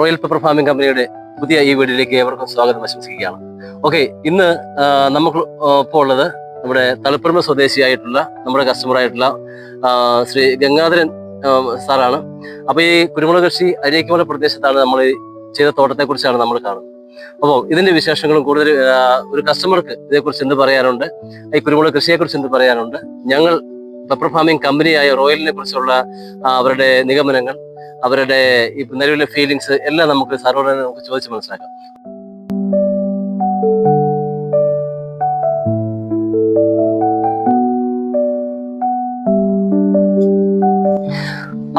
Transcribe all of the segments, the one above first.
Royal pepper farming കമ്പനിയുടെ പുതിയ ഈ വീഡിയോയിലേക്ക് ഏവർക്കും സ്വാഗതം ആശംസിക്കുകയാണ്. ഓക്കെ ഇന്ന് നമുക്ക് ഇപ്പോൾ ഉള്ളത് നമ്മുടെ തലപ്പുറമ സ്വദേശിയായിട്ടുള്ള നമ്മുടെ കസ്റ്റമർ ആയിട്ടുള്ള ശ്രീ ഗംഗാധരൻ സാറാണ്. അപ്പൊ ഈ കുരുമുളക് കൃഷി അരിയക്കുമല പ്രദേശത്താണ് നമ്മൾ ചെയ്ത തോട്ടത്തെ കുറിച്ചാണ് നമ്മൾ കാണുന്നത്. അപ്പോൾ ഇതിന്റെ വിശേഷങ്ങളും കൂടുതൽ ഒരു കസ്റ്റമർക്ക് ഇതേക്കുറിച്ച് എന്ത് പറയാനുണ്ട്? ഈ കുരുമുളക് കൃഷിയെ കുറിച്ച് എന്ത് പറയാനുണ്ട്? ഞങ്ങൾ പെപ്പർ ഫാമിംഗ് കമ്പനിയായ റോയലിനെ കുറിച്ചുള്ള അവരുടെ നിഗമനങ്ങൾ അവരുടെ ഈ നിലവിലെ ഫീലിങ്സ് എല്ലാം നമുക്ക് സാറോട് നമുക്ക് ചോദിച്ച് മനസ്സിലാക്കാം.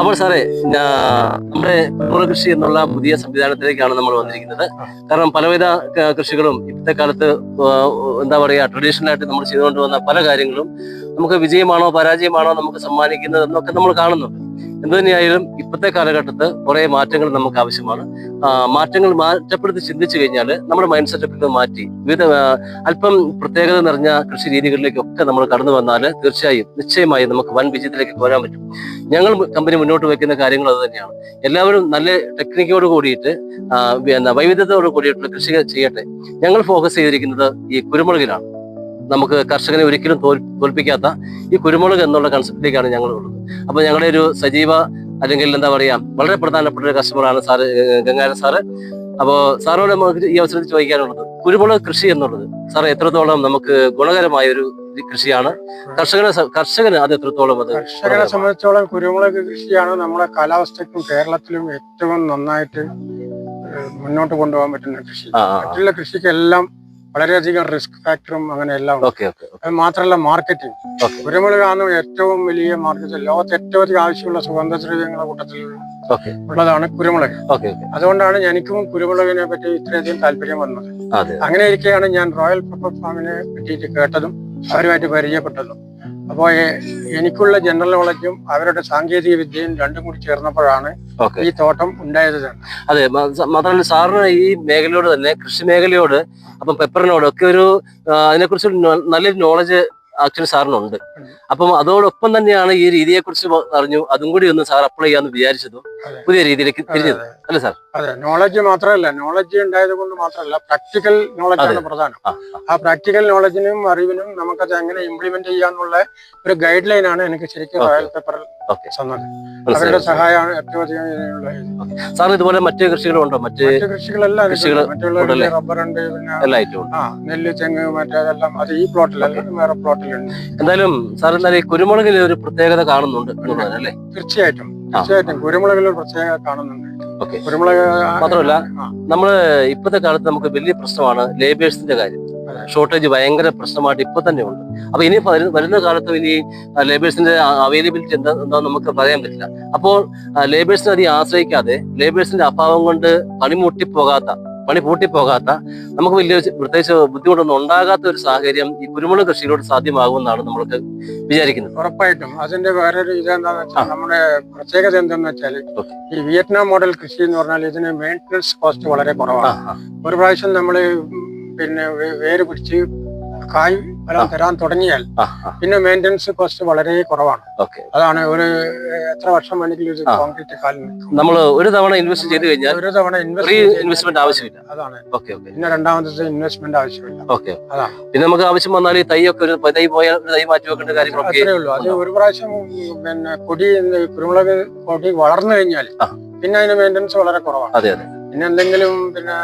അപ്പോൾ സാറേ നമ്മുടെ കുരുമുളക് കൃഷി എന്നുള്ള പുതിയ സംവിധാനത്തിലേക്കാണ് നമ്മൾ വന്നിരിക്കുന്നത്. കാരണം പലവിധ കൃഷികളും ഇപ്പോഴത്തെ കാലത്ത് എന്താ പറയുക ട്രഡീഷണൽ ആയിട്ട് നമ്മൾ ചെയ്തുകൊണ്ട് വന്ന പല കാര്യങ്ങളും നമുക്ക് വിജയമാണോ പരാജയമാണോ നമുക്ക് സമ്മാനിക്കുന്നത് എന്നൊക്കെ നമ്മൾ കാണുന്നുണ്ട്. എന്തു തന്നെയായാലും ഇപ്പോഴത്തെ കാലഘട്ടത്ത് കുറെ മാറ്റങ്ങൾ നമുക്ക് ആവശ്യമാണ്. മാറ്റങ്ങൾ മാറ്റപ്പെടുത്തി ചിന്തിച്ചു കഴിഞ്ഞാൽ നമ്മുടെ മൈൻഡ് സെറ്റപ്പ് മാറ്റി വിവിധ അല്പം പ്രത്യേകത നിറഞ്ഞ കൃഷി രീതികളിലേക്കൊക്കെ നമ്മൾ കടന്നു വന്നാൽ തീർച്ചയായും നിശ്ചയമായും നമുക്ക് വൻ വിജയത്തിലേക്ക് പോരാൻ പറ്റും. ഞങ്ങൾ കമ്പനി മുന്നോട്ട് വയ്ക്കുന്ന കാര്യങ്ങൾ അത് തന്നെയാണ്. എല്ലാവരും നല്ല ടെക്നിക്കോട് കൂടിയിട്ട് വൈവിധ്യത്തോട് കൂടിയിട്ടുള്ള കൃഷി ചെയ്യട്ടെ. ഞങ്ങൾ ഫോക്കസ് ചെയ്തിരിക്കുന്നത് ഈ കുരുമുളകിലാണ്. നമുക്ക് കർഷകനെ ഒരിക്കലും തോൽ- തോൽപ്പിക്കാത്ത ഈ കുരുമുളക് എന്നുള്ള കൺസെപ്റ്റിലേക്കാണ് ഞങ്ങൾ ഉള്ളത് അപ്പൊ ഞങ്ങളുടെ ഒരു സജീവ അല്ലെങ്കിൽ എന്താ പറയാ വളരെ പ്രധാനപ്പെട്ട ഒരു കസ്റ്റമറാണ് സാറ് ഗംഗാര സാറ്. അപ്പോ സാറോട് നമുക്ക് ഈ അവസരത്തിൽ ചോദിക്കാനുള്ളത് കുരുമുളക് കൃഷി എന്നുള്ളത് സാർ എത്രത്തോളം നമുക്ക് ഗുണകരമായ ഒരു കൃഷിയാണ്? കർഷകനെ കർഷകന് അത് എത്രത്തോളം അത് കർഷകനെ സംബന്ധിച്ചോളം കുരുമുളക് കൃഷിയാണ് നമ്മുടെ കാലാവസ്ഥയ്ക്കും കേരളത്തിലും ഏറ്റവും നന്നായിട്ട് മുന്നോട്ട് കൊണ്ടുപോകാൻ പറ്റുന്ന കൃഷി. മറ്റുള്ള കൃഷിക്കെല്ലാം വളരെയധികം റിസ്ക് ഫാക്ടറും അങ്ങനെ എല്ലാം ഉണ്ട്. അത് മാത്രമല്ല മാർക്കറ്റിംഗ് കുരുമുളക് കുരുമുളകാണ് ഏറ്റവും വലിയ മാർക്കറ്റ് ലോകത്ത് ഏറ്റവും അധികം ആവശ്യമുള്ള സുഗന്ധദ്രവ്യങ്ങളുടെ കൂട്ടത്തിൽ ഉള്ളതാണ് കുരുമുളക്. അതുകൊണ്ടാണ് എനിക്കും കുരുമുളകിനെ പറ്റി ഇത്രയധികം താല്പര്യം വന്നത്. അങ്ങനെ ഇരിക്കെയാണ് ഞാൻ റോയൽ പെപ്പർ ഫാമിനെ പറ്റിയിട്ട് കേട്ടതും അവരുമായിട്ട് പരിചയപ്പെട്ടതും. അപ്പോൾ എനിക്കുള്ള ജനറൽ നോളജും അവരുടെ സാങ്കേതിക വിദ്യയും രണ്ടും കൂടി ചേർന്നപ്പോഴാണ് ഈ തോട്ടം ഉണ്ടായത്. തന്നെ അതെ മാത്രമല്ല സാറിന് ഈ മേഖലയോട് തന്നെ കൃഷി മേഖലയോട് അപ്പം പെപ്പറിനോട് ഒക്കെ ഒരു അതിനെ അതിനെക്കുറിച്ച് നല്ലൊരു നോളജ് ആക്ച്വലി സാറിനുണ്ട്. അപ്പം അതോടൊപ്പം തന്നെയാണ് ഈ രീതിയെ കുറിച്ച് അറിഞ്ഞു. അതും കൂടി ഒന്ന് സാർ അപ്ലൈ ചെയ്യാന്ന് വിചാരിച്ചതും. പുതിയ രീതിയിലേക്ക് തിരിഞ്ഞത്. അല്ലെ സാർ? അതെ നോളജ് മാത്രമല്ല. നോളജ് ഉണ്ടായത് കൊണ്ട് മാത്രമല്ല പ്രാക്ടിക്കൽ നോളജാണ്. പ്രധാനം. ആ, പ്രാക്ടിക്കൽ നോളജിനും അറിവിനും നമുക്കത് എങ്ങനെ ഇംപ്ലിമെന്റ് ചെയ്യാന്നുള്ള ഒരു ഗൈഡ് ലൈൻ ആണ് എനിക്ക് ശരിക്കും. റോയൽ പേപ്പറിൽ ഓക്കെ. തന്നത്. അവരുടെ സഹായമാണ് ഏറ്റവും അധികം ഇതിനുള്ള ഇത്. സാർ ഇതുപോലെ മറ്റ് കൃഷികളുണ്ടോ? മറ്റ് കൃഷികളെല്ലാം കൃഷികൾ മറ്റുള്ള ഉണ്ട്. പിന്നെ നെല്ല് തെങ്ങ് മറ്റേതെല്ലാം. അത് ഈ പ്ലോട്ടിലല്ല വേറെ പ്ലോട്ടിലുണ്ട് എന്തായാലും സാർ എന്തായാലും ഈ കുരുമുളകിൽ ഒരു പ്രത്യേകത കാണുന്നുണ്ട് അല്ലേ? തീർച്ചയായിട്ടും. തീർച്ചയായിട്ടും കുരുമുളകിൽ ഒരു പ്രത്യേകത കാണുന്നുണ്ട്. കുരുമുളക് മാത്രമല്ല, നമ്മൾ ഇപ്പോഴത്തെ കാലത്ത് നമുക്ക് വലിയ പ്രശ്നമാണ് ലേബേഴ്സിന്റെ കാര്യം. ഷോർട്ടേജ് ഭയങ്കര പ്രശ്നമായിട്ട് ഇപ്പൊ തന്നെ ഉണ്ട്. അപ്പൊ ഇനി വരുന്ന കാലത്ത് ഇനി ലേബേഴ്സിന്റെ അവൈലബിലിറ്റി എന്താ എന്താന്ന് നമുക്ക് പറയാൻ പറ്റില്ല. അപ്പോൾ ലേബേഴ്സിനെ അധികം ആശ്രയിക്കാതെ ലേബേഴ്സിന്റെ അഭാവം കൊണ്ട് പണി മുട്ടിപ്പോകാത്ത പണി പൂട്ടിപ്പോകാത്ത നമുക്ക് വലിയ പ്രത്യേകിച്ച് ബുദ്ധിമുട്ടൊന്നും ഉണ്ടാകാത്ത ഒരു സാഹചര്യം ഈ കുരുമുളക് കൃഷിയിലൂടെ സാധ്യമാകുമെന്നാണ് നമ്മൾക്ക് വിചാരിക്കുന്നത്. ഉറപ്പായിട്ടും. അതിന്റെ വേറൊരു ഇതെന്താന്ന് വെച്ചാൽ നമ്മുടെ പ്രത്യേകത എന്തെന്ന് വെച്ചാൽ ഈ വിയറ്റ്നാം മോഡൽ കൃഷി എന്ന് പറഞ്ഞാൽ ഇതിന് മെയിന്റനൻസ് കോസ്റ്റ് വളരെ കുറവാണ്. ഒരു പ്രാവശ്യം നമ്മൾ പിന്നെ വേര് പിടിച്ച് കായ് ഫലം തരാൻ തുടങ്ങിയാൽ പിന്നെ മെയിന്റനൻസ് കോസ്റ്റ് വളരെ കുറവാണ്. അതാണ് ഒരു എത്ര വർഷം വേണമെങ്കിലും ഒരു കോൺക്രീറ്റ് കാലിൽ നമ്മൾ ഒരു തവണ ഇൻവെസ്റ്റ് ചെയ്ത് കഴിഞ്ഞാൽ ഒരു തവണ ഇൻവെസ്റ്റ് ഇൻവെസ്റ്റ്മെന്റ് ആവശ്യമില്ല. അതാണ്. ഓക്കെ ഓക്കെ പിന്നെ രണ്ടാമത്തെ ഇൻവെസ്റ്റ്മെന്റ് ആവശ്യമില്ല. ഓക്കെ അതാണ്. പിന്നെ നമുക്ക് ആവശ്യം വന്നാൽ ഈ തൈയൊക്കെ ഒരു തൈ പോയാൽ തൈ മാറ്റി വെക്കേണ്ട കാര്യങ്ങളൊക്കെ അത്രേ ഉള്ളൂ. അത് ഒരു പ്രാവശ്യം പിന്നെ കൊടി കുരുമുളക് കൊടി വളർന്നു കഴിഞ്ഞാൽ പിന്നെ അതിന് മെയിന്റനൻസ് വളരെ കുറവാണ്. അതെ അതെ. പിന്നെ എന്തെങ്കിലും പിന്നെ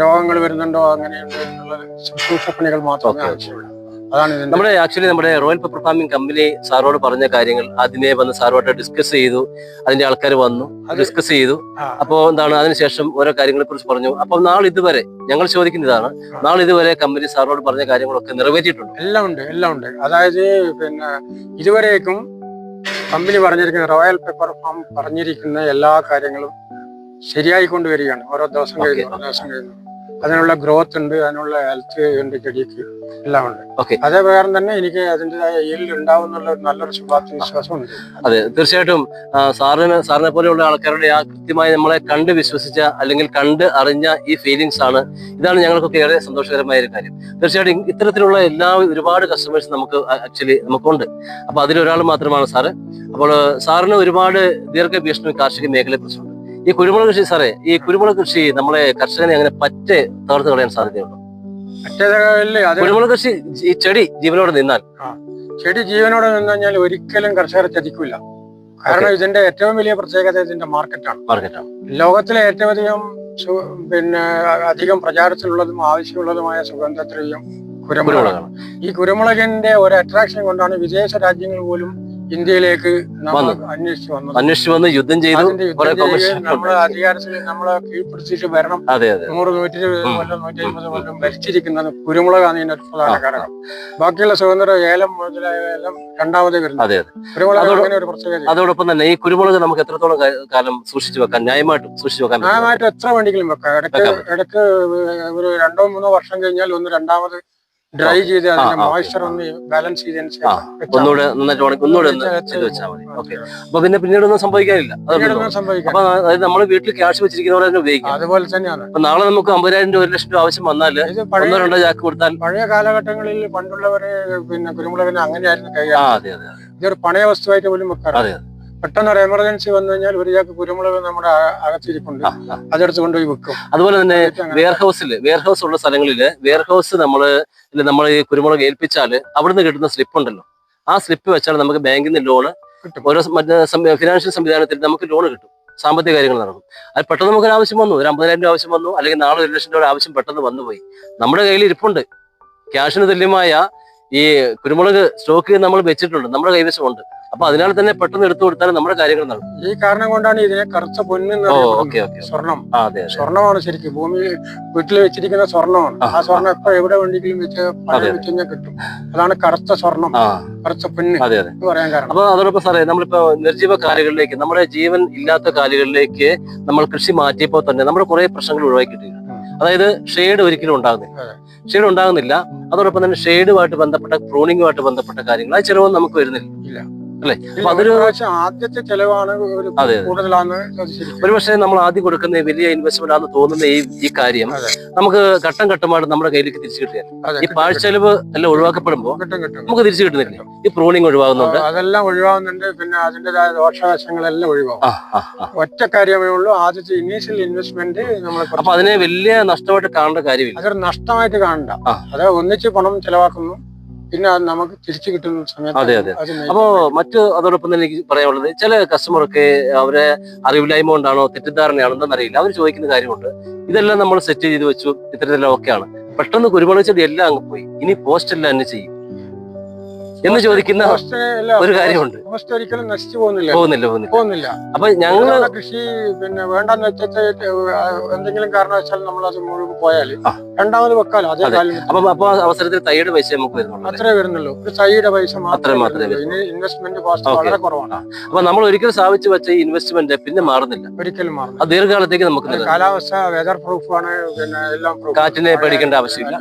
രോഗങ്ങൾ വരുന്നുണ്ടോ അങ്ങനെയുണ്ട് എന്നുള്ള ശുശ്രൂഷ പണികൾ മാത്രമേ. ആവശ്യമുള്ളൂ. അതാണ് നമ്മുടെ ആക്ച്വലി നമ്മുടെ റോയൽ പെപ്പർ ഫാമിംഗ് കമ്പനി സാറോട് പറഞ്ഞ കാര്യങ്ങൾ അതിനെ വന്ന് സാറുമായിട്ട് ഡിസ്കസ് ചെയ്തു. അതിന്റെ ആൾക്കാർ വന്നു ഡിസ്കസ് ചെയ്തു. അപ്പോ അപ്പോൾ എന്താണ് അതിനുശേഷം ഓരോ കാര്യങ്ങളെ കുറിച്ച് പറഞ്ഞു. അപ്പോൾ നാളെ ഇതുവരെ ഞങ്ങൾ ചോദിക്കുന്നതാണ് നാളെ ഇതുവരെ കമ്പനി സാറോട് പറഞ്ഞ കാര്യങ്ങളൊക്കെ നിറവേറ്റിയിട്ടുണ്ട്? എല്ലാം ഉണ്ട് എല്ലാം ഉണ്ട്. അതായത് പിന്നെ ഇതുവരേക്കും കമ്പനി പറഞ്ഞിരിക്കുന്ന റോയൽ പെപ്പർ ഫാം പറഞ്ഞിരിക്കുന്ന എല്ലാ കാര്യങ്ങളും ശരിയായി കൊണ്ടുവരികയാണ്. ഓരോ ദിവസം കഴിഞ്ഞു കഴിയുന്നു ഓരോ ദിവസം കഴിയുന്നു. അതിനുള്ള ഗ്രോത്ത് ഉണ്ട് അതിനുള്ള ഹെൽത്ത് ഉണ്ട് ചെടിക്ക് എല്ലാം ഉണ്ട്. അതേ പ്രകാരം തന്നെ എനിക്ക് അതിന്റെതായ ഈൽഡ് ഉണ്ടാവും എന്നുള്ള നല്ലൊരു ശുഭാപ്തി വിശ്വാസമുണ്ട് അതെ തീർച്ചയായിട്ടും സാറിന് സാറിനെ പോലെയുള്ള ആൾക്കാരുടെ ആ കൃത്യമായി നമ്മളെ കണ്ട് വിശ്വസിച്ച അല്ലെങ്കിൽ കണ്ട് അറിഞ്ഞ ഈ ഫീലിങ്സ് ആണ്. ഇതാണ് ഞങ്ങൾക്കൊക്കെ ഏറെ സന്തോഷകരമായ ഒരു കാര്യം. തീർച്ചയായിട്ടും ഇത്തരത്തിലുള്ള എല്ലാ ഒരുപാട് കസ്റ്റമേഴ്സ് നമുക്ക് ആക്ച്വലി നമുക്കുണ്ട്. അപ്പൊ അതിലൊരാൾ മാത്രമാണ് സാറ്. അപ്പോൾ സാറിന് ഒരുപാട് ദീർഘവീക്ഷണം കാർഷിക മേഖലയെ കുറിച്ചുണ്ട് ഈ കുരുമുളക് കൃഷി സാറേ ഈ കുരുമുളക് കൃഷി നമ്മളെ കർഷകനെ അങ്ങനെ പറ്റെ തകർത്ത് കളയാൻ സാധ്യതയുണ്ടോ? കുരുമുളക് കൃഷി ഈ ചെടി ജീവനോട് നിന്നാൽ? ചെടി ജീവനോട് നിന്നാൽ ഒരിക്കലും കർഷകരെ ചതിക്കില്ല കാരണം ഇതിന്റെ ഏറ്റവും വലിയ പ്രത്യേകത ഇതിന്റെ മാർക്കറ്റാണ്. മാർക്കറ്റാണ്. ലോകത്തിലെ ഏറ്റവും അധികം പിന്നെ അധികം പ്രചാരത്തിലുള്ളതും ആവശ്യമുള്ളതുമായ സുഗന്ധദ്രവ്യം കുരുമുളകാണ്. ഈ കുരുമുളകിന്റെ ഒരു അട്രാക്ഷൻ കൊണ്ടാണ് വിദേശ രാജ്യങ്ങൾ പോലും ഇന്ത്യയിലേക്ക്. അന്വേഷിച്ചു വന്നു. അന്വേഷിച്ചു വന്ന് യുദ്ധം ചെയ്തു. നമ്മുടെ നമ്മളെ അധികാരത്തിൽ നമ്മളെ കീഴ്പ്പെടുത്തിയിട്ട് വരണം. അതെ അതെ. നൂറ് നൂറ്റി കൊല്ലം നൂറ്റി അമ്പത് കൊല്ലം ഭരിച്ചിരിക്കുന്നത് കുരുമുളകാണ് ഇതിന്റെ ഒരു പ്രധാന കാരണം ബാക്കിയുള്ള സ്വതന്ത്ര ഏലം മുതലായ എല്ലാം രണ്ടാമതേ വരുന്നത് അതെ അതെ. അതോടൊപ്പം തന്നെ ഈ കുരുമുളക് നമുക്ക് എത്രത്തോളം കാലം സൂക്ഷിച്ചു വെക്കാൻ ന്യായമായിട്ടും സൂക്ഷിച്ചു വെക്കാൻ ന്യായമായിട്ട് എത്ര വേണമെങ്കിലും വെക്കാം. ഇടയ്ക്ക് ഇടയ്ക്ക് ഒരു രണ്ടോ മൂന്നോ വർഷം കഴിഞ്ഞാൽ ഒന്ന് രണ്ടാമത് ഡ്രൈ ചെയ്ത് അതിന്റെ മോയ്സ്ചർ ഒന്ന് ബാലൻസ് ചെയ്തതിന് ശേഷം ഒന്നുകൂടെ നന്നായിട്ട് ഉണക്കി ഒന്നുകൂടെ ഒന്ന് ചെയ്ത് വെച്ചാൽ മതി. ഓക്കെ അപ്പൊ പിന്നെ പിന്നീട് ഒന്നും സംഭവിക്കാനില്ല. അപ്പൊ അതായത് നമ്മൾ വീട്ടിൽ ക്യാഷ് വെച്ചിരിക്കുന്നവരെ തന്നെ ഉപയോഗിക്കാം. അതുപോലെ തന്നെയാണ്. അപ്പൊ നാളെ നമുക്ക് അമ്പതിനായിരം രൂപ ഒരു ലക്ഷം രൂപ ആവശ്യം വന്നാൽ ഒന്നോ രണ്ടോ ചാക്ക് കൊടുത്താൽ പഴയ കാലഘട്ടങ്ങളിൽ പണ്ടുള്ളവരെ പിന്നെ കുരുമുളകിനെ അങ്ങനെയായിരുന്നു കൈകാര്യം അതെ അതെ അതെ. ഇതൊരു പണയ വസ്തുവായിട്ട് പോലും വെക്കാറ് അതെ. പെട്ടെന്ന് ഒരു എമർജൻസി വന്നു കഴിഞ്ഞാൽ ഒരു ചാക്ക് കുരുമുളക് നമ്മുടെ അകത്തിരിപ്പുണ്ട്. അതെടുത്ത് കൊണ്ടുപോയി വെക്കും. അതുപോലെ തന്നെ വെയർ ഹൗസിൽ വെയർ ഹൗസ് ഉള്ള സ്ഥലങ്ങളിൽ വെയർ ഹൗസ് നമ്മൾ നമ്മൾ ഈ കുരുമുളക് ഏൽപ്പിച്ചാൽ അവിടുന്ന് കിട്ടുന്ന സ്ലിപ്പ് ഉണ്ടല്ലോ. ആ സ്ലിപ്പ് വെച്ചാൽ നമുക്ക് ബാങ്കിൽ നിന്ന് ലോണ്. ഓരോ ഫിനാൻഷ്യൽ സംവിധാനത്തിൽ നമുക്ക് ലോൺ കിട്ടും. സാമ്പത്തിക കാര്യങ്ങൾ നടക്കും. അത് പെട്ടെന്ന് നമുക്ക് ഒരു ആവശ്യം വന്നു. ഒരു അമ്പതിനായിരം രൂപ ആവശ്യം വന്നു. അല്ലെങ്കിൽ നാളെ ഒരു ലക്ഷം രൂപ ആവശ്യം പെട്ടെന്ന് വന്നുപോയി നമ്മുടെ കയ്യിൽ ഇരിപ്പുണ്ട്. ക്യാഷിന് തുല്യമായ ഈ കുരുമുളക് സ്റ്റോക്ക് നമ്മൾ വെച്ചിട്ടുണ്ട്. നമ്മുടെ കൈവശമുണ്ട്. അപ്പൊ അതിനാൽ തന്നെ പെട്ടെന്ന് എടുത്തു കൊടുത്താൽ നമ്മുടെ കാര്യങ്ങൾ നടക്കും. ഈ കാരണം കൊണ്ടാണ് ഇതിനെ കറച്ച പൊന്ന് ഓ ഓക്കെ ഓക്കെ സ്വർണം. സ്വർണമാണ് ശരിക്കും. ഭൂമി വീട്ടിൽ വെച്ചിരിക്കുന്ന സ്വർണമാണ്. ആ, സ്വർണം സ്വർണം എപ്പോ എവിടെ വേണ്ടെങ്കിലും വെച്ച് വെച്ച് കഴിഞ്ഞാൽ കിട്ടും. അതാണ് കറച്ച സ്വർണം. കറച്ച കറുത്ത പൊന്ന് അതെ അതെ. എന്ന് പറയാൻ കാരണം. അപ്പൊ അതോടൊപ്പം സാറേ നമ്മളിപ്പോ നിർജീവ കാലുകളിലേക്ക് നമ്മുടെ ജീവൻ ഇല്ലാത്ത കാലുകളിലേക്ക് നമ്മൾ കൃഷി മാറ്റിയപ്പോൾ തന്നെ നമ്മുടെ കുറെ പ്രശ്നങ്ങൾ ഒഴിവാക്കിയിട്ടുണ്ട് അതായത് ഷെയ്ഡ് ഒരിക്കലും ഉണ്ടാകുന്നില്ല. ഷെയ്ഡ് ഉണ്ടാകുന്നില്ല. അതോടൊപ്പം തന്നെ ഷെയ്ഡുമായിട്ട് ബന്ധപ്പെട്ട പ്രൂണിങ്ങുമായിട്ട് ബന്ധപ്പെട്ട കാര്യങ്ങൾ. ആ ചിലവൊന്നും നമുക്ക് വരുന്നില്ല. അല്ലേ? അപ്പൊ അതൊരു ആദ്യത്തെ ചെലവാണ്. കൂടുതലാണ് ഒരുപക്ഷെ നമ്മൾ ആദ്യം കൊടുക്കുന്ന വലിയ ഇൻവെസ്റ്റ്മെന്റ് ആണെന്ന് തോന്നുന്ന ഈ ഈ കാര്യം നമുക്ക് ഘട്ടം ഘട്ടമായിട്ട് നമ്മുടെ കയ്യിലേക്ക് തിരിച്ചു കിട്ടിയാൽ ഈ ഈ പാഴ്ചെലവ് എല്ലാം ഒഴിവാക്കപ്പെടുമ്പോൾ കിട്ടും നമുക്ക് തിരിച്ചു കിട്ടുന്നില്ല? ഈ പ്രൂണിങ് ഒഴിവാകുന്നുണ്ട്. അതെല്ലാം ഒഴിവാകുന്നുണ്ട്. പിന്നെ അതിന്റെതായ ദോഷവശങ്ങളെല്ലാം ഒഴിവാകും. ഒറ്റ കാര്യമേ ഉള്ളൂ. ആദ്യത്തെ ഇനീഷ്യൽ ഇൻവെസ്റ്റ്മെന്റ് നമ്മൾ അപ്പൊ അതിനെ വലിയ നഷ്ടമായിട്ട് കാണേണ്ട കാര്യമില്ല. അതൊരു നഷ്ടമായിട്ട് കാണണ്ട. അത് ഒന്നിച്ച് പണം ചെലവാക്കുന്നു. പിന്നെ അത് നമുക്ക് തിരിച്ചു കിട്ടുന്ന സമയത്ത് അതെ, അതെ. അപ്പോ മറ്റു അതോടൊപ്പം തന്നെ എനിക്ക് പറയാനുള്ളത് ചില കസ്റ്റമർക്ക് അവരെ അറിവില്ലായ്മ കൊണ്ടാണോ തെറ്റിദ്ധാരണയാണോ എന്നറിയില്ല അറിയില്ല അവർ ചോദിക്കുന്ന കാര്യമുണ്ട്. ഇതെല്ലാം നമ്മൾ സെറ്റ് ചെയ്ത് വെച്ചു ഇത്തരത്തിലെല്ലാം ഓക്കെയാണ് പെട്ടെന്ന് കുരുമുളക് ചെടി എല്ലാം അങ്ങ് പോയി. ഇനി പോസ്റ്റ് എല്ലാം തന്നെ ചെയ്യും. എന്ന് ചോദിക്കുന്ന ഒരു കാര്യമുണ്ട്. ഒരിക്കലും നശിച്ചു പോകുന്നില്ല. പോകുന്നില്ല പോകുന്നില്ല. അപ്പൊ ഞങ്ങൾ കൃഷി പിന്നെ വേണ്ടെന്ന് വെച്ചാൽ എന്തെങ്കിലും കാരണവശാൽ നമ്മൾ അത് മുഴുവൻ പോയാൽ ആ. രണ്ടാമത് വെക്കാലോ അതേ കാലം അപ്പൊ അപ്പൊ അവസരത്തിൽ തൈയുടെ പൈസ നമുക്ക് വരുന്നുള്ളൂ? അത്രേ വരുന്നുള്ളൂ. ഒരു തൈയുടെ പൈസ മാത്രമേ മാത്രമേ ഇനി ഇൻവെസ്റ്റ്മെന്റ് കോസ്റ്റ്. വളരെ കുറവാണ്. അപ്പൊ നമ്മൾ ഒരിക്കലും സ്ഥാപിച്ചു വെച്ച ഈ ഇൻവെസ്റ്റ്മെന്റ് പിന്നെ മാറുന്നില്ല. ഒരിക്കലും മാറും അത് ദീർഘകാലത്തേക്ക് നമുക്ക്. കാലാവസ്ഥ വെതർ പ്രൂഫാണ് പിന്നെ എല്ലാം. കാറ്റിനെ പേടിക്കേണ്ട ആവശ്യമില്ല.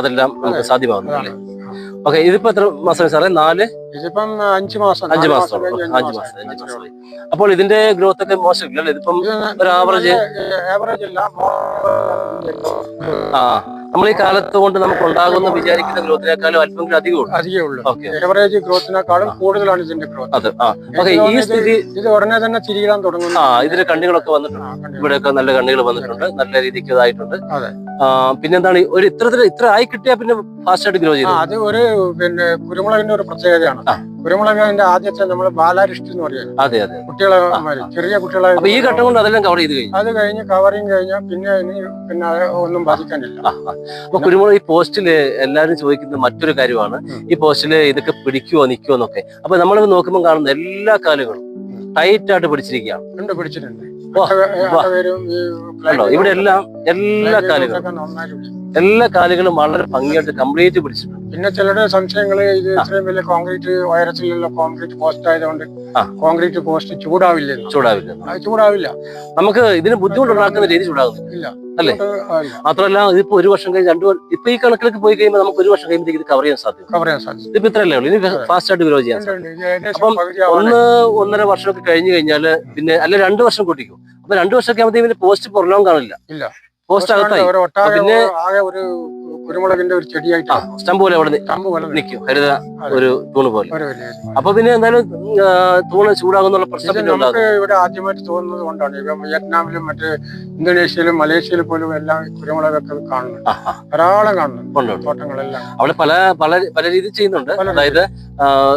അതെല്ലാം നമുക്ക് സാധ്യമാകുന്നു ഓക്കെ ഇതിപ്പോ എത്ര മാസം സാറേ? നാല്? ഇതിപ്പം അഞ്ചു മാസം. അഞ്ചു മാസം അഞ്ചു മാസം അഞ്ചു മാസം. അപ്പോൾ ഇതിന്റെ ഗ്രോത്ത് ഒക്കെ മോശമില്ല? അല്ലേ? ഇതിപ്പം ഒരു ആവറേജ് ആവറേജ് അല്ല ആ നമ്മൾ ഈ കാലത്ത് കൊണ്ട് നമുക്ക് ഉണ്ടാകുന്ന വിചാരിക്കുന്ന ഗ്രോത്തിനേക്കാളും അല്പം അധികമുണ്ട് ഗ്രോത്തിനേക്കാളും കൂടുതലാണ് ഇതിന്റെ ഗ്രോത്ത് അതെ ആ. ഓക്കെ ഈ സ്ഥിതി ഇത് ഉടനെ തന്നെ തിരികാൻ തുടങ്ങുന്നു. ആ ഇതിന്റെ കണ്ണികളൊക്കെ വന്നിട്ടുണ്ട്? ഇവിടെയൊക്കെ നല്ല കണ്ണികൾ വന്നിട്ടുണ്ട്. നല്ല രീതിക്ക് ഇതായിട്ടുണ്ട്. പിന്നെന്താണ് ഒരു ഇത്ര ഇത്ര ആയി കിട്ടിയാൽ പിന്നെ ഫാസ്റ്റ് ആയിട്ട് ഗ്രോ ചെയ്തു. അത് ഒരു പിന്നെ കുരുമുളകിന്റെ ഒരു പ്രത്യേകതയാണ്. കുരുമുളകിന്റെ ആദ്യത്തെ നമ്മൾ ബാലാരിഷ്ടി എന്ന് പറയുന്നത് അതെ അതെ. കുട്ടികളെ ചെറിയ കുട്ടികളെ ഈ ഘട്ടം കൊണ്ട് അതെല്ലാം കവർ ചെയ്ത് കഴിഞ്ഞു? അത് കഴിഞ്ഞ് കവറിങ് കഴിഞ്ഞാൽ പിന്നെ ഇനി പിന്നെ ഒന്നും ബാധിക്കാനില്ല. അപ്പൊ കുരുമുളക് ഈ പോസ്റ്റിൽ എല്ലാരും ചോദിക്കുന്ന മറ്റൊരു കാര്യമാണ്. ഈ പോസ്റ്റിൽ ഇതൊക്കെ പിടിക്കുവോ നിൽക്കുവോ എന്നൊക്കെ. അപ്പൊ നമ്മൾ നോക്കുമ്പോൾ കാണുന്ന എല്ലാ കാലുകളും ടൈറ്റ് ആയിട്ട് പിടിച്ചിരിക്കുകയാണ്. ഉണ്ട് പിടിച്ചിട്ടുണ്ട്. ഇവിടെ എല്ലാം എല്ലാ കാലുകളും. എല്ലാ കാലുകളും വളരെ ഭംഗിയായിട്ട് കംപ്ലീറ്റ് പിടിച്ചിട്ടുണ്ട് പിന്നെ ചിലരുടെ സംശയങ്ങൾ ഇത് ഇത്രയും വലിയ കോൺക്രീറ്റ് വൈറസിലുള്ള കോൺക്രീറ്റ് പോസ്റ്റ് ആയതുകൊണ്ട് കോൺക്രീറ്റ് പോസ്റ്റ് ചൂടാവില്ല. ചൂടാവില്ല ചൂടാവില്ല. നമുക്ക് ഇതിന് ബുദ്ധിമുട്ടുണ്ടാക്കുന്ന രീതി ചൂടാകുന്നില്ല അല്ലേ? മാത്രമല്ല ഇതിപ്പോ ഒരു വർഷം കഴിഞ്ഞ് രണ്ടു ഇപ്പൊ ഈ കണക്കിലേക്ക് പോയി കഴിയുമ്പോൾ നമുക്ക് ഒരു വർഷം കഴിയുമ്പോഴത്തേക്ക് ഇത് കവർ ചെയ്യാൻ സാധിക്കും കവർ ചെയ്യാൻ സാധിക്കും ഇതിപ്പോ ഇത്രയല്ലേ ഉള്ളൂ? ഇനി ഫാസ്റ്റ് ആയിട്ട് ഗ്രോ ചെയ്യാൻ ഏകദേശം അപ്പം. ഒന്ന് ഒന്നര വർഷമൊക്കെ കഴിഞ്ഞു കഴിഞ്ഞാൽ പിന്നെ അല്ലെ രണ്ടു വർഷം കൂട്ടിക്കും. അപ്പൊ രണ്ടു വർഷമൊക്കെ ആകുമ്പോഴത്തേക്കും പോസ്റ്റ് പുറലോം കാണില്ല. പോസ്റ്റ് അകത്തായി. പിന്നെ- ആകെ ഒരു കുരുമുളകിന്റെ ഒരു ചെടിയായിട്ട് ആ പോലെ അവിടെ നി- പോലെ നിൽക്കും ഹരിത ഒരു തൂണ് പോലെ. അപ്പൊ പിന്നെ എന്തായാലും തൂണ് ചൂടാകുന്നുള്ള പ്രശ്നം നമുക്ക് ഇവിടെ ആദ്യമായിട്ട് തോന്നുന്നത് കൊണ്ടാണ്. ഇപ്പം വിയറ്റ്നാമിലും മറ്റ് ഇന്തോനേഷ്യയിലും മലേഷ്യയിലും പോലും എല്ലാം കുരുമുളകൊക്കെ കാണുന്നുണ്ട്. ധാരാളം കാണുന്നുണ്ട്. തോട്ടങ്ങളെല്ലാം. അവിടെ പല പല പല രീതിയിൽ ചെയ്യുന്നുണ്ട്. അതായത്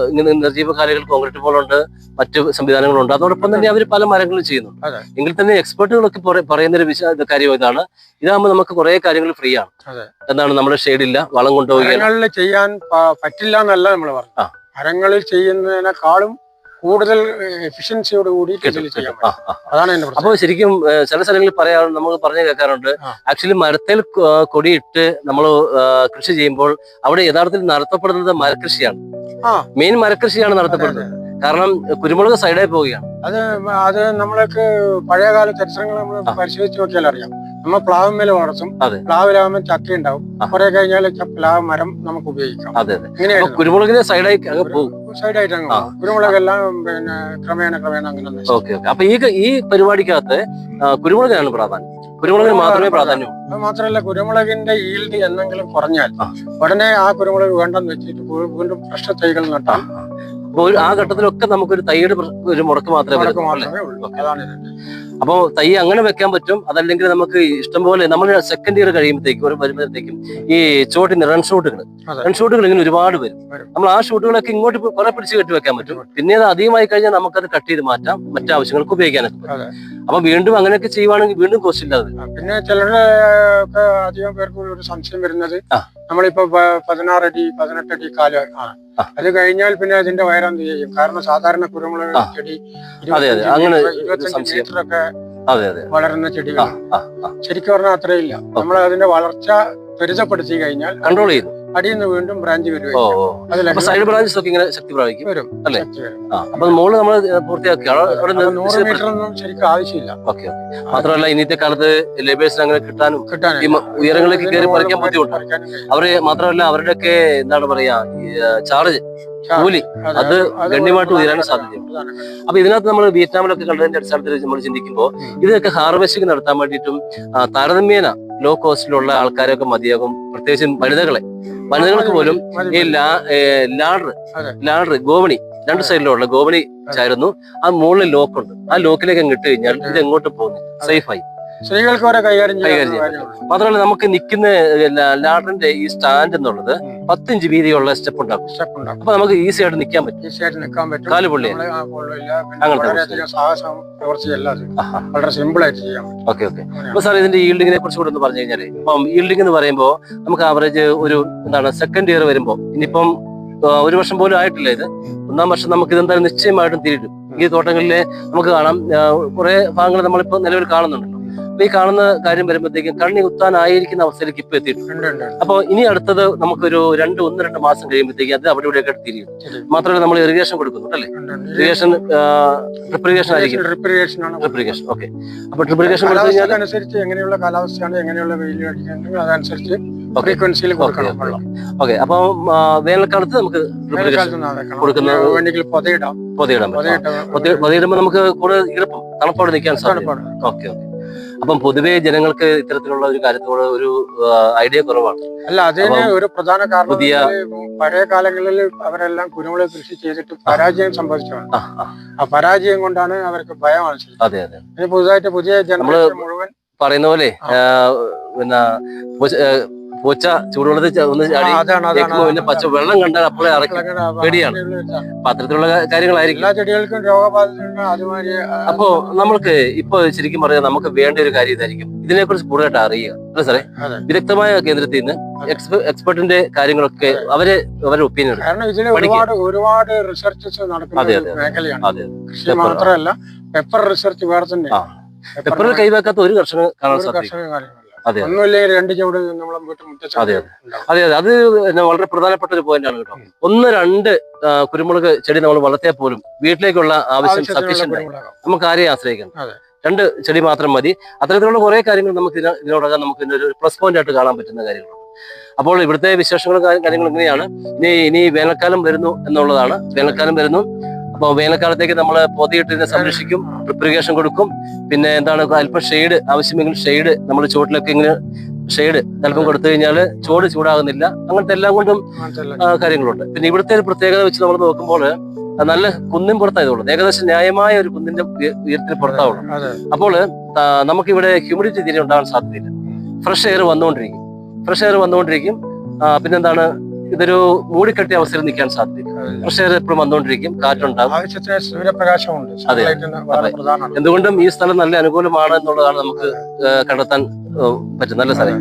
ഇങ്ങനെ നിർജീവകാലികൾ കോൺക്രീറ്റ് പോലുണ്ട്. മറ്റ് സംവിധാനങ്ങളുണ്ട്. അതോടൊപ്പം തന്നെ അവർ പല മരങ്ങളും ചെയ്യുന്നുണ്ട്. എങ്കിൽ തന്നെ എക്സ്പെർട്ടുകളൊക്കെ പറ- പറയുന്ന ഒരു കാര്യം ഇതാണ്. ഇതാകുമ്പോൾ നമുക്ക് കുറെ കാര്യങ്ങൾ ഫ്രീ ആണ്. അതെ. നമ്മുടെ ഷെയ്ഡില്ല വളം മരങ്ങളിൽ ചെയ്യാൻ പ- പറ്റില്ല എന്നല്ല നമ്മൾ ആ. പറഞ്ഞു മരങ്ങളിൽ ചെയ്യുന്നതിനേക്കാളും കൂടുതൽ എഫിഷ്യൻസിയോട് കൂടി ഇതിൽ ചെയ്യാൻ കിട്ടും. ആ, ആ. അതാണ് എന്റെ പ്രശ്നം അപ്പൊ ശരിക്കും ഏഹ്, ചില സ്ഥലങ്ങളിൽ പറയാറുണ്ട് നമ്മൾ പറഞ്ഞു കേൾക്കാറുണ്ട് ആ. ആക്ച്വലി മരത്തിൽ കൊ- കൊടിയിട്ട് നമ്മൾ കൃഷി ചെയ്യുമ്പോൾ അവിടെ യഥാർത്ഥത്തിൽ നടത്തപ്പെടുന്നത് മരകൃഷിയാണ് ആ. മെയിൻ മരകൃഷിയാണ് നടത്തപ്പെടുന്നത് കാരണം കുരുമുളക് സൈഡായി പോവുകയാണ് അത് അത് നമ്മൾക്ക് പഴയകാല ചരിത്രങ്ങൾ നമ്മൾ. പരിശോധിച്ച് നോക്കിയാൽ അറിയാം നമ്മൾ പ്ലാവിന്മേൽ വളർത്തും. പ്ലാവിലാവുമ്പോൾ ചക്ക ഉണ്ടാവും. കുറെ കഴിഞ്ഞാൽ പ്ലാവ് മരം നമുക്ക് ഉപയോഗിക്കാം അതെ അതെ കുരുമുളകിന്റെ കുരുമുളകിന് സൈഡായി പോകും സൈഡായിട്ട് അങ്ങ്. പോകും. കുരുമുളകെല്ലാം പിന്നെ ക്രമേണ ക്രമേണ അങ്ങനെ. ഓക്കെ അപ്പൊ ഈ ഈ പരിപാടിക്കകത്ത് കുരുമുളകാണ് കുരുമുളകിനാണ് പ്രാധാന്യം കുരുമുളകിന് മാത്രമേ പ്രാധാന്യം അത് മാത്രമല്ല കുരുമുളകിന്റെ ഈൽഡ് എന്നെങ്കിലും കുറഞ്ഞാൽ. ഉടനെ ആ കുരുമുളക് വേണ്ടെന്ന് വെച്ചിട്ട് വീണ്ടും ഫ്രഷ് തൈകൾ നട്ടാൽ അപ്പൊ ആ ഘട്ടത്തിലൊക്കെ നമുക്കൊരു തൈയുടെ ഒരു മുടക്ക് മാത്രമേ അപ്പോൾ തൈ അങ്ങനെ വെക്കാൻ പറ്റും അതല്ലെങ്കിൽ നമുക്ക് ഇഷ്ടംപോലെ നമ്മൾ സെക്കൻഡ് ഇയർ കഴിയുമ്പോഴത്തേക്കും ഒരു വരുമ്പോഴത്തേക്കും ഈ ചോട്ടിന് റൺ ഷൂട്ടുകൾ റൺ ഷൂട്ടുകൾ ഇങ്ങനെ ഒരുപാട് വരും. നമ്മൾ ആ ഷൂട്ടുകളൊക്കെ ഇങ്ങോട്ട് കുറെ പിടിച്ച് കെട്ടി വെക്കാൻ പറ്റും പിന്നെ അത് അധികമായി കഴിഞ്ഞാൽ നമുക്കത് കട്ട് ചെയ്ത് മാറ്റാം മറ്റാവശ്യങ്ങൾക്ക് ഉപയോഗിക്കാനൊക്കെ. അപ്പൊ വീണ്ടും അങ്ങനെയൊക്കെ ചെയ്യുവാണെങ്കിൽ വീണ്ടും കോസ്റ്റ് ഇല്ലാതെ. പിന്നെ ചിലരുടെ അധികം പേർക്ക് ഒരു സംശയം വരുന്നത്. നമ്മളിപ്പോ പതിനാറടി പതിനെട്ടടി കാല ആ. അത് കഴിഞ്ഞാൽ പിന്നെ അതിന്റെ വയറെന്ത് ചെയ്യും? കാരണം സാധാരണ കുരുമുളക്. ചെടി ഇരുപത്തഞ്ച് അതെ വളരുന്ന ചെടികൾ ശരിക്കും പറഞ്ഞാൽ അത്രയില്ല. നമ്മൾ അതിന്റെ വളർച്ച ത്വരിതപ്പെടുത്തി കഴിഞ്ഞാൽ കൺട്രോൾ ചെയ്യുന്നു. അടിയിൽ നിന്ന് വീണ്ടും ബ്രാഞ്ച് ഓ വരുവായിരിക്കും. ഓ അപ്പൊ സൈഡ് ബ്രാഞ്ചസ് ഒക്കെ ഇങ്ങനെ ശക്തി പ്രാപിക്കും വരും. അല്ലേ? ശക്തി വരും. ആ അപ്പൊ മോൾ നമ്മൾ പൂർത്തിയാക്കിയാണ് അവിടെ നൂറ് മീറ്റർ ഒന്നും ശരിക്കും ആവശ്യമില്ല. ഓക്കെ മാത്രമല്ല ഇന്നത്തെ കാലത്ത് ലേബേഴ്സിന് അങ്ങനെ കിട്ടാനും കിട്ടാനും മ- ഉയരങ്ങളിലേക്ക് കയറി പറിക്കാൻ ബുദ്ധിമുട്ടാണ്. അവർ മാത്രമല്ല അവരുടെ ഒക്കെ എന്താണ് പറയാ ചാർജ് കൂലി അത് ഗണ്യമായിട്ട് ഉയരാൻ സാധ്യതയുണ്ട്. അപ്പൊ ഇതിനകത്ത് നമ്മൾ വിയറ്റ്നാമിലൊക്കെ കണ്ടതിന്റെ അടിസ്ഥാനത്തിൽ നമ്മൾ ചിന്തിക്കുമ്പോൾ ഉം. ഇതിനൊക്കെ ഹാർവെസ്റ്റിംഗ് നടത്താൻ വേണ്ടിയിട്ടും ആ, താരതമ്യേന ലോ കോസ്റ്റിലുള്ള ആൾക്കാരൊക്കെ മതിയാകും. പ്രത്യേകിച്ചും വനിതകളെ. വനിതകൾക്ക് പോലും ഈ ലാ ലാഡർ. ലാഡർ ഗോവണി രണ്ട്. സൈഡിലുള്ള ഗോവണി ചായിരുന്നു ആ മുകളിൽ ലോക്കുണ്ട് ആ ലോക്കിലേക്ക് അങ്ങ് ഇട്ട് കഴിഞ്ഞാൽ ഇത് എങ്ങോട്ട് പോകുന്നു? സേഫായി. സ്ത്രീകൾക്ക് വരെ കൈകാര്യം ചെയ്യാൻ മാത്രമല്ല നമുക്ക് നിൽക്കുന്ന ലാഡറിന്റെ ഈ സ്റ്റാൻഡ് എന്നുള്ളത്. പത്തിഞ്ച് വീതിയുള്ള സ്റ്റെപ്പ് ഉണ്ടാക്കും. സ്റ്റെപ്പ് ഉണ്ടാകും അപ്പൊ നമുക്ക് ഈസി ആയിട്ട് നിൽക്കാൻ പറ്റും. ഈസിയായിട്ട് നിൽക്കാൻ പറ്റും. കാൽ. പിന്നെ അങ്ങനത്തെ സാഹസം വളരെ സിമ്പിൾ ആയിട്ട് ചെയ്യാൻ പറ്റും. Okay okay. അപ്പൊ സാർ ഇതിന്റെ ഈൽഡിങ്ങിനെ കുറിച്ച് കൂടെ ഒന്ന് പറഞ്ഞു കഴിഞ്ഞാൽ ഇപ്പം ഈൽഡിംഗ് എന്ന് പറയുമ്പോൾ നമുക്ക് ആവറേജ് ഒരു എന്താണ് സെക്കൻഡ് ഇയർ വരുമ്പോൾ ഇനിയിപ്പം ഒരു വർഷം പോലും ആയിട്ടില്ല ഇത്. ഒന്നാം വർഷം നമുക്ക് ഇതെന്തായാലും നിശ്ചയമായിട്ടും തിരിക്കും ഈ തോട്ടങ്ങളിലെ നമുക്ക് കാണാം. കുറെ ഭാഗങ്ങൾ നമ്മളിപ്പോ നിലവിൽ കാണുന്നുണ്ടല്ലോ അപ്പൊ ഈ കാണുന്ന കാര്യം വരുമ്പോഴത്തേക്കും കണ്ണി കുത്താനായിരിക്കുന്ന അവസ്ഥയിലേക്ക് ഇപ്പൊ എത്തിയിട്ടുണ്ട്. അപ്പൊ ഇനി അടുത്തത് നമുക്കൊരു രണ്ട് ഒന്ന് രണ്ട് മാസം കഴിയുമ്പോഴത്തേക്കും അത് അവിടെ ഇവിടെയൊക്കെ തിരിയും. മാത്രമല്ല നമ്മൾ ഇറിഗേഷൻ കൊടുക്കുന്നുണ്ട് അല്ലേ. ഇറിഗേഷൻ ട്രിപ്പ് ആയിരിക്കും. ഇറിഗേഷൻ ഓക്കെ അപ്പൊ ട്രിപ്പ് അനുസരിച്ച് എങ്ങനെയുള്ള കാലാവസ്ഥയാണ് എങ്ങനെയുള്ള വെയിൽ അതനുസരിച്ച്. ഫ്രീക്വൻസിയിൽ കൊടുക്കണം. ഓക്കെ അപ്പൊ വേനൽക്കാലത്ത് നമുക്ക് ട്രിപ്പ് ഇറിഗേഷൻ വേനൽക്കാലത്ത് ഒന്ന് വെക്കണം. കൊടുക്കുന്ന- പിന്നെ വേണമെങ്കിൽ പൊതയിടാം. പൊതിയിടാൻ പറ്റും പൊതയിട്ട പൊതി- പൊതിയിടുമ്പോൾ നമുക്ക് കൂടുതൽ ഈർപ്പം തണുപ്പോടെ നിൽക്കാൻ സാധിക്കും. ഓക്കെ ഓക്കെ അപ്പം പൊതുവെ ജനങ്ങൾക്ക് ഇത്തരത്തിലുള്ള ഒരു കാര്യത്തോട് ഒരു ഐഡിയ കുറവാണ്. അല്ല അതിന് ഒരു പ്രധാന കാരണം പുതിയ- പഴയ കാലങ്ങളിൽ അവരെല്ലാം കുരുമുളക് കൃഷി ചെയ്തിട്ട് പരാജയം സംഭവിച്ചതാണ് ആ, പരാജയം കൊണ്ടാണ് അവർക്ക് ഭയം അതെ അതെ. പുതുതായിട്ട് പുതിയ ജനങ്ങൾ മുഴുവൻ പറയുന്ന പോലെ പിന്നെ പൂച്ച ചൂടുവെള്ളത്തിൽ ഒന്ന് ചാടി പിന്നെ പച്ച വെള്ളം കണ്ടാൽ അപ്പോഴേ ഇറക്കി പേടിയാണ്. അപ്പൊ അത്തരത്തിലുള്ള കാര്യങ്ങളായിരിക്കും. അപ്പോ നമ്മൾക്ക് ഇപ്പൊ ശരിക്കും പറയാം നമുക്ക് വേണ്ട ഒരു കാര്യം ഇതായിരിക്കും. ഇതിനെക്കുറിച്ച് കൂടുതലായിട്ട് അറിയുക. അല്ലേ സാറേ. വിദഗ്ധമായ കേന്ദ്രത്തിൽ നിന്ന് എക്സ്പെർട്ടിന്റെ കാര്യങ്ങളൊക്കെ അവർ അവരുടെ ഒപ്പീനിയൻ കാരണം ഇതിന് ഒരുപാട് ഒരുപാട് റിസർച്ചസ് നടക്കുന്ന. മേഖലയാണ്. കൃഷി. മാത്രമല്ല പെപ്പർ റിസർച്ച് വേറെ തന്നെ. പെപ്പറിൽ കൈവെക്കാത്ത ഒരു കർഷകൻ കാണാൻ സാധിക്കും. അതെ. ഒന്നുമില്ലെങ്കിൽ രണ്ട് ചുവട് നമ്മളെ വീട്ടിൽ അതെ, അതെ. അതെ അത്. വളരെ പ്രധാനപ്പെട്ട ഒരു പോയിന്റ് ആണ് കേട്ടോ. ഒന്ന് രണ്ട് കുരുമുളക് ചെടി നമ്മൾ വളർത്തിയാൽ പോലും വീട്ടിലേക്കുള്ള ആവശ്യം സഫീഷ്യന്റ് നമുക്ക് ആരെയും ആശ്രയിക്കണം. രണ്ട് ചെടി മാത്രം മതി. അത്തരത്തിലുള്ള കുറെ കാര്യങ്ങൾ നമുക്ക് ഇതിന- ഇതിനോടകം നമുക്ക് ഇതിനൊരു ഒരു പ്ലസ് പോയിന്റ് ആയിട്ട് കാണാൻ പറ്റുന്ന കാര്യങ്ങളാണ്. അപ്പോൾ ഇവിടുത്തെ വിശേഷങ്ങളും കാര്യങ്ങളും ഇങ്ങനെയാണ്. ഇനി ഇനി വേനൽക്കാലം വരുന്നു എന്നുള്ളതാണ്. വേനൽക്കാലം വരുന്നു. അപ്പോൾ വേനൽക്കാലത്തേക്ക് നമ്മൾ പൊതിയിട്ട് ഇതിനെ സംരക്ഷിക്കും പ്രിപ്പറേഷൻ കൊടുക്കും. പിന്നെ എന്താണ് അല്പം ഷെയ്ഡ് ആവശ്യമെങ്കിൽ ഷെയ്ഡ് നമ്മൾ ചുവട്ടിലൊക്കെ ഇങ്ങനെ ഷെയ്ഡ് അല്പം കൊടുത്തു കഴിഞ്ഞാൽ ചൂട് ചൂടാകുന്നില്ല. അങ്ങനത്തെ എല്ലാം കൊണ്ടും കാര്യങ്ങളുണ്ട്. പിന്നെ ഇവിടുത്തെ ഒരു പ്രത്യേകത വെച്ച് നമ്മൾ നോക്കുമ്പോൾ നല്ല കുന്നിൻ പുറത്തായതുള്ളൂ ഏകദേശം ന്യായമായ ഒരു കുന്നിന്റെ ഉയ- ഉയരത്തിന് പുറത്താവുള്ളൂ. അപ്പോൾ നമുക്കിവിടെ ഹ്യൂമിഡിറ്റി തീരെ ഉണ്ടാകാൻ സാധ്യതയില്ല. ഫ്രഷ് എയർ വന്നുകൊണ്ടിരിക്കും. ഫ്രഷ് എയർ വന്നുകൊണ്ടിരിക്കും. പിന്നെന്താണ് ഇതൊരു മൂടിക്കെട്ടിയ അവസ്ഥയിൽ നിൽക്കാൻ സാധ്യതയില്ല. ഫ്രഷ് എയർ എപ്പോഴും വന്നുകൊണ്ടിരിക്കും. കാറ്റുണ്ടാകും. ആവശ്യത്തിന് സൂര്യപ്രകാശമുണ്ട്. അതെ. പ്രധാനമാണ്. എന്തുകൊണ്ടും ഈ സ്ഥലം നല്ല അനുകൂലമാണ് എന്നുള്ളതാണ് നമുക്ക് കണ്ടെത്താൻ പറ്റും. നല്ല സ്ഥലം.